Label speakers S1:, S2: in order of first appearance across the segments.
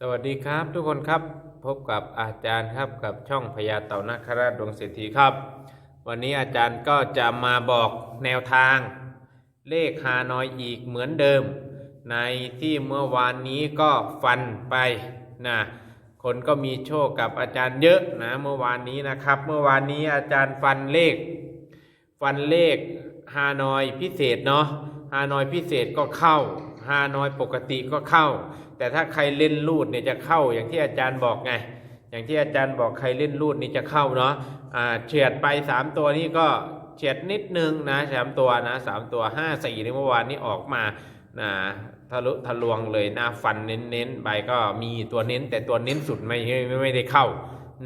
S1: สวัสดีครับทุกคนครับพบกับอาจารย์ครับกับช่องพญาเต่านาคราชดวงเศรษฐีครับ วันนี้อาจารย์ก็จะมาบอกแนวทาง เลขฮานอยอีกเหมือนเดิม ในที่เมื่อวานนี้ก็ฟันไปนะคนก็มีโชคกับอาจารย์เยอะนะเมื่อวานนี้นะครับ เมื่อวานนี้อาจารย์ฟันเลข ฟันเลขฮานอยพิเศษเนาะฮานอยพิเศษก็เข้า ฮานอยปกติก็เข้า แต่ถ้าใครเล่นรูดเนี่ยจะเข้าอย่างที่อาจารย์บอกไง อย่างที่อาจารย์บอกใครเล่นรูดนี่จะเข้าเนาะอ่าเฉียดไป 3 ตัวนี้ก็เฉียดนิดนึงนะสามตัวนะสามตัวห้าสี่ในเมื่อวานนี้ออกมานะทะลุทะลวงเลยหน้าฟันเน้นๆไปก็มีตัวเน้นแต่ตัวเน้นสุดไม่ไม่ไม่ได้เข้า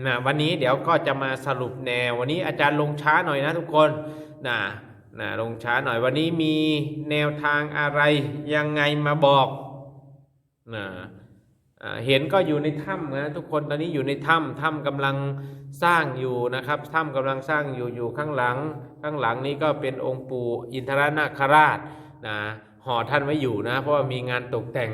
S1: นะวันนี้เดี๋ยวก็จะมาสรุปแนววันนี้อาจารย์ลงช้าหน่อยนะทุกคนนะ นะลงช้าหน่อยวันนี้มีแนวทางอะไรยังไงมาบอกนะเห็นก็อยู่ในถ้ำนะทุกคนตอนนี้อยู่ในถ้ำถ้ำกำลังสร้างอยู่นะครับถ้ำกำลังสร้างอยู่อยู่ข้างหลัง ข้างหลังนี้ก็เป็นองค์ปู่อินทรนาคราชนะห่อท่านไว้อยู่นะ เพราะว่ามีงานตกแต่ง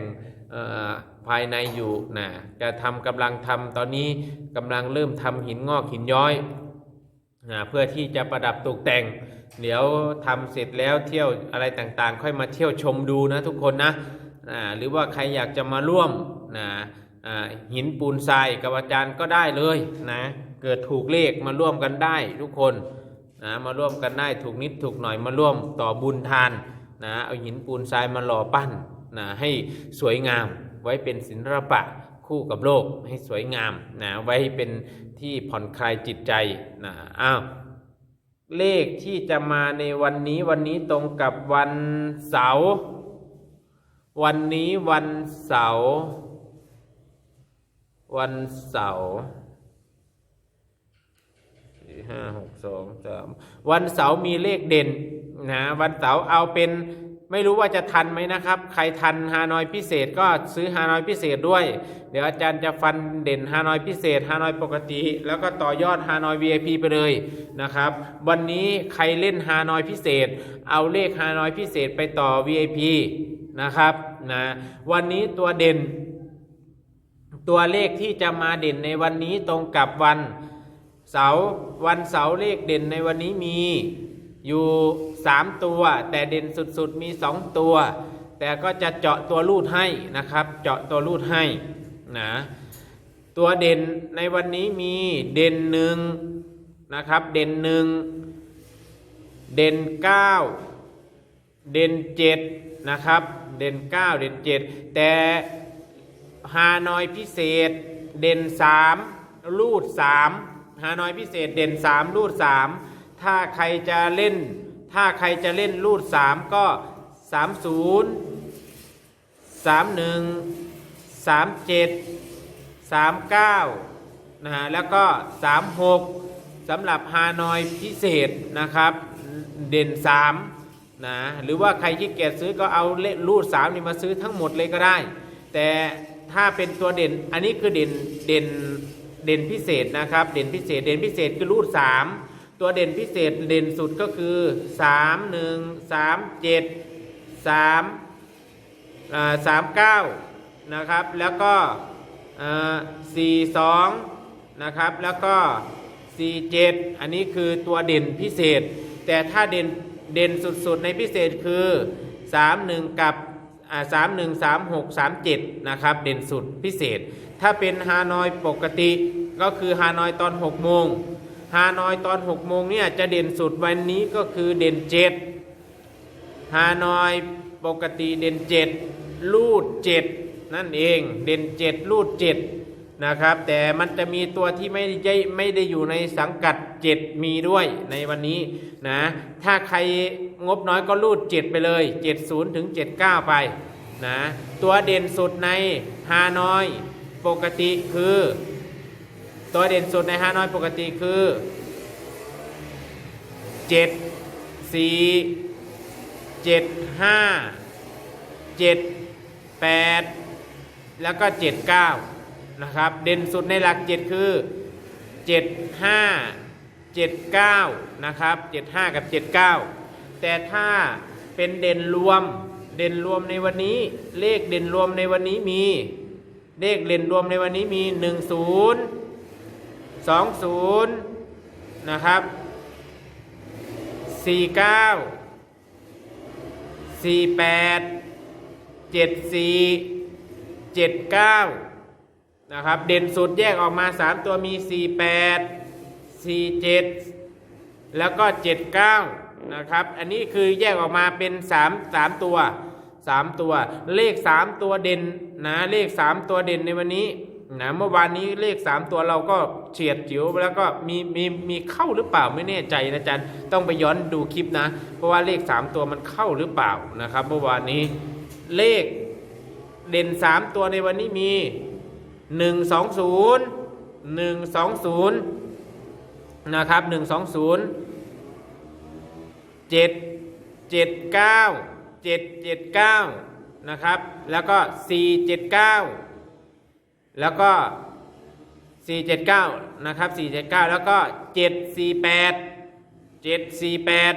S1: ภายในอยู่นะจะทำกำลังทำตอนนี้กำลังเริ่มทำหินงอกหินย้อย นะเพื่อที่จะประดับตกแต่ง เดี๋ยวทำเสร็จแล้วเที่ยวอะไรต่างๆ ค่อยมาเที่ยวชมดูนะทุกคนนะอ่าหรือว่าใครอยากจะมาร่วมนะหินปูนทรายกับอาจารย์ก็ได้เลยนะเกิดถูกเลขมาร่วมกันได้ทุกคนนะมาร่วมกันได้ถูกนิดถูกหน่อยมาร่วมต่อบุญทานนะเอาหินปูนทรายมาหล่อปั้นนะให้สวยงามไว้เป็นศิลปะ คู่กับโลกให้สวยงามนะไว้เป็นที่ผ่อนคลายจิตใจนะอ้าวเลขที่จะมาในวันนี้วันนี้ตรงกับวันเสาร์วันนี้วันเสาร์วันเสาร์สี่ห้าหกสองสามวันเสาร์มีเลขเด่นนะวันเสาร์เอาเป็น ไม่รู้ว่าจะทันไหมนะครับ ใครทันฮานอยพิเศษก็ซื้อฮานอยพิเศษด้วย เดี๋ยวอาจารย์จะฟันเด่นฮานอยพิเศษฮานอยปกติ แล้วก็ต่อยอดฮานอย VIP ไปเลยนะครับ วันนี้ใครเล่นฮานอยพิเศษ เอาเลขฮานอยพิเศษไปต่อ VIP นะครับนะวันนี้ตัวเด่น ตัวเลขที่จะมาเด่นในวันนี้ตรงกับวันเสาร์วันเสาร์เลขเด่นในวันนี้มี อยู่สามตัว แต่เด่นสุดๆมีสองตัว แต่ก็จะเจาะตัวรูดให้นะครับ เจาะตัวรูดให้นะตัวเด่นในวันนี้มีเด่นหนึ่งนะครับ เด่นหนึ่งเด่นเก้าเด่นเจ็ดนะครับ เด่นเก้าเด่นเจ็ดแต่ฮานอยพิเศษ เด่นสามรูดสามฮานอยพิเศษ เด่นสามรูดสาม ถ้าใครจะเล่น ถ้าใครจะเล่นรูดสามก็สามศูนย์สามหนึ่งสามเจ็ดสามเก้านะฮะแล้วก็สามหกสำหรับฮานอยพิเศษนะครับ เด่นสามนะหรือว่าใครที่เกียจซื้อก็เอาเลขรูดสามนี่มาซื้อทั้งหมดเลยก็ได้ แต่ถ้าเป็นตัวเด่นอันนี้คือเด่นเด่นเด่นพิเศษนะครับ เด่นพิเศษเด่นพิเศษคือรูดสาม ตัวเด่นพิเศษเด่นสุดก็คือสามหนึ่งสามเจ็ดสามสามเก้านะครับ แล้วก็สี่สองนะครับ แล้วก็สี่เจ็ดอันนี้คือตัวเด่นพิเศษ แต่ถ้าเด่นเด่นสุดๆในพิเศษคือ31กับสามหนึ่งสามหกสามเจ็ดนะครับ เด่นสุดพิเศษ ถ้าเป็นฮานอยปกติก็คือฮานอยตอน6โมงานอยตอน6โมงเนี่ยจะเด่นสุดวันนี้ก็คือเด่น7ฮานอยปกติเด่น7ลูด7นั่นเองเด่น7ลูด7นะครับ แต่มันจะมีตัวที่ไม่ได้ไม่ได้อยู่ในสังกัด7มีด้วยในวันนี้นะถ้าใครงบน้อยก็รูด7ไปเลย70ถึง79ไปนะตัวเด่นสุดในฮานอยปกติคือ ตัวเด่นสุดในฮานอยปกติคือ 7 4 7 5 7 8 แล้วก็ 79 นะครับ เด่นสุดในหลัก 7 คือ 75 79 นะครับ 75 กับ 79 แต่ถ้าเป็นเด่นรวม เด่นรวมในวันนี้ เลขเด่นรวมในวันนี้มี เลขเด่นรวมในวันนี้มีหนึ่งศูนย์ สองศูนย์นะครับสี่เก้าสี่แปดเจ็ดสี่เจ็ดเก้านะครับเด่นสุดแยกออกมาสามตัวมีสี่แปดสี่เจ็ดแล้วก็เจ็ดเก้านะครับ อันนี้คือแยกออกมาเป็นสามสามตัวสามตัว เลขสามตัวเด่นนะเลขสามตัวเด่นในวันนี้ นะเมื่อวานนี้เลขสามตัวเราก็เฉียดจิ๋วแล้วก็มีมีมีเข้าหรือเปล่าไม่แน่ใจนะอาจารย์ต้องไปย้อนดูคลิปนะ เพราะว่าเลขสามตัวมันเข้าหรือเปล่านะครับ เมื่อวานนี้เลขเด่นสามตัวในวันนี้มีหนึ่งสองศูนย์หนึ่งสองศูนย์นะครับหนึ่งสองศูนย์เจ็ดเจ็ดเก้าเจ็ดเจ็ดเก้านะครับแล้วก็สี่เจ็ดเก้า แล้วก็สี่เจ็ดเก้านะครับสี่เจ็ดเก้าแล้วก็เจ็ดสี่แปดเจ็ดสี่แปด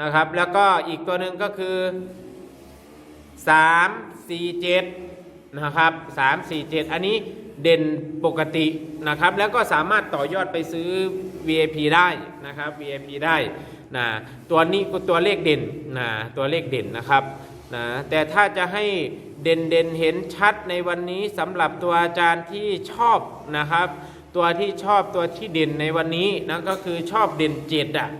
S1: นะครับ แล้วก็อีกตัวหนึ่งก็คือสามสี่เจ็ดนะครับสามสี่เจ็ดอันนี้เด่นปกตินะครับ แล้วก็สามารถต่อยอดไปซื้อ VIP ได้นะครับ VIP ได้นะตัวนี้ตัวเลขเด่นนะตัวเลขเด่นนะครับ นะแต่ถ้าจะให้เด่นเด่นเห็นชัดในวันนี้สำหรับตัวอาจารย์ที่ชอบนะครับ ตัวที่ชอบตัวที่เด่นในวันนี้นะก็คือชอบเด่นเจ็ดอะ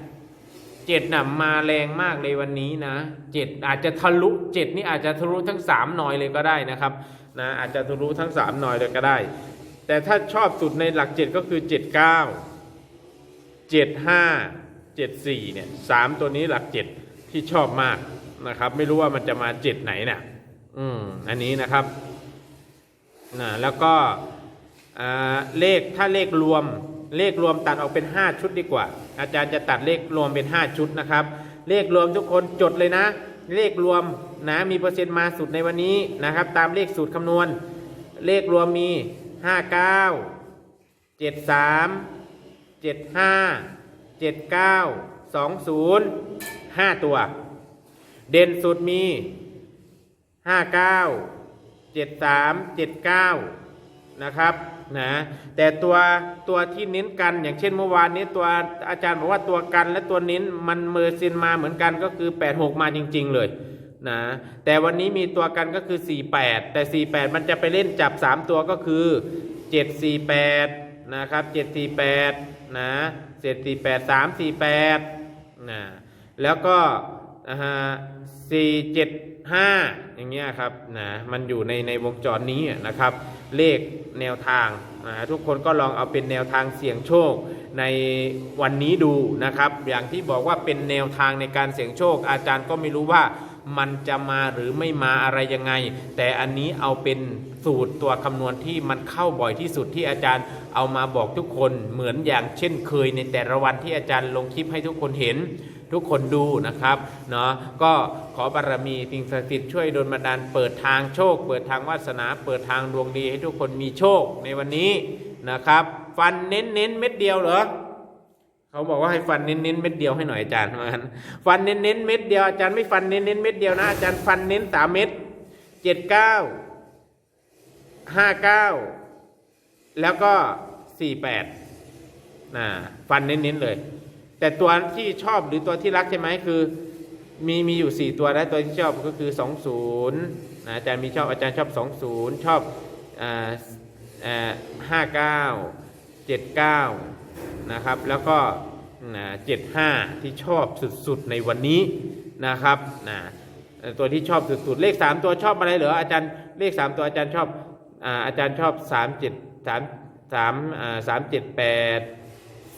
S1: เจ็ดน่ะมาแรงมากเลยวันนี้นะเจ็ดอาจจะทะลุเจ็ดนี่อาจจะทะลุทั้งสามหน่อยเลยก็ได้นะครับนะอาจจะทะลุทั้งสามหน่อยเลยก็ได้ แต่ถ้าชอบสุดในหลักเจ็ดก็คือเจ็ดเก้าเจ็ดห้าเจ็ดสี่เนี่ยสามตัวนี้หลักเจ็ดที่ชอบมาก นะครับ ไม่รู้ว่ามันจะมาเจ็ดไหนเนี่ยอืมอันนี้นะครับนะแล้วก็เลขถ้าเลขรวมเลขรวมตัดออกเป็น 5 ชุดดีกว่า อาจารย์จะตัดเลขรวมเป็น 5 ชุดนะครับ เลขรวมทุกคนจดเลยนะ เลขรวมนะมีเปอร์เซ็นต์มาสุดในวันนี้นะครับ ตามเลขสูตรคำนวณ เลขรวมมี 59 73 75 79 20 5 ตัว เด่นสุดมี59 73 79นะครับนะแต่ตัวตัวที่เน้นกันอย่างเช่นเมื่อวานนี้ตัวอาจารย์บอกว่าตัวกันและตัวเน้นมันเมอร์ซินมาเหมือนกันก็คือ 86 มาจริง ๆ เลยนะแต่วันนี้มีตัวกันก็คือ 48 แต่ 48 มันจะไปเล่นจับ 3 ตัวก็คือ 748 นะครับ 748 นะ748 348นะแล้วก็ อ่าฮะ475อย่างเงี้ยครับนะมันอยู่ในในวงจรนี้นะครับ เลขแนวทางนะทุกคนก็ลองเอาเป็นแนวทางเสี่ยงโชคในวันนี้ดูนะครับ อย่างที่บอกว่าเป็นแนวทางในการเสี่ยงโชค อาจารย์ก็ไม่รู้ว่ามันจะมาหรือไม่มาอะไรยังไง แต่อันนี้เอาเป็นสูตรตัวคำนวณที่มันเข้าบ่อยที่สุดที่อาจารย์เอามาบอกทุกคนเหมือนอย่างเช่นเคยในแต่ละวันที่อาจารย์ลงคลิปให้ทุกคนเห็น ทุกคนดูนะครับเนาะก็ขอบารมีสิ่งศักดิ์สิทธิ์ช่วยดลบันดาลเปิดทางโชค เปิดทางวาสนา เปิดทางดวงดีให้ทุกคนมีโชคในวันนี้นะครับ ฟันเน้นเน้นๆเม็ดเดียวเหรอเขาบอกว่าให้ฟันเน้นเน้นๆเม็ดเดียวให้หน่อยอาจารย์มันฟันเน้นเน้นๆเม็ดเดียวอาจารย์ไม่ฟันเน้นเน้นๆเม็ดเดียวนะอาจารย์ฟันเน้นสามเม็ดเจ็ดเก้าห้าเก้าแล้วก็สี่แปดนะฟันเน้นๆเลย แต่ตัวที่ชอบหรือตัวที่รักใช่ไหมคือมีมีอยู่ 4 ตัวแล้วตัวที่ชอบก็คือ 20นะอาจารย์มีชอบอาจารย์ชอบ 20 ชอบอ่าอ่าห้าเก้าเจ็ดเก้านะครับแล้วก็เจ็ดห้าที่ชอบสุดๆในวันนี้นะครับนะตัวที่ชอบสุดๆเลข 3 ตัวชอบอะไรเหรออาจารย์เลข 3 ตัวอาจารย์ชอบอาจารย์ชอบ 3 7 3 3อ่า3 7 8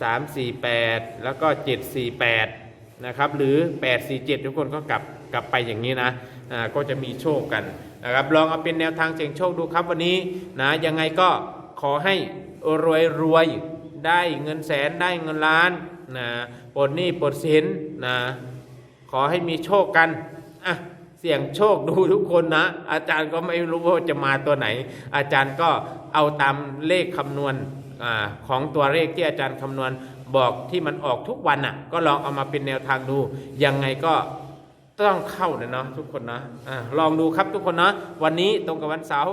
S1: 3 4 8 แล้วก็ 7 4 8 นะครับ หรือ 8 4 7 ทุกคนก็กลับกลับไปอย่างนี้นะอ่าก็จะมีโชคกันนะครับลองเอาเป็นแนวทางเสี่ยงโชคดูครับวันนี้นะยังไงก็ขอให้รวยรวยได้เงินแสนได้เงินล้านนะปลดหนี้ปลดสินนะขอให้มีโชคกันอะเสี่ยงโชคดูทุกคนนะ อาจารย์ก็ไม่รู้ว่าจะมาตัวไหน อาจารย์ก็เอาตามเลขคำนวณ อของตัวเลขที่อาจารย์คำนวณบอกที่มันออกทุกวันน่ะ ก็ลองเอามาเป็นแนวทางดู ยังไงก็ต้องเข้าเนาะทุกคนนะอะลองดูครับทุกคนนะวันนี้ตรงกับวันเสาร์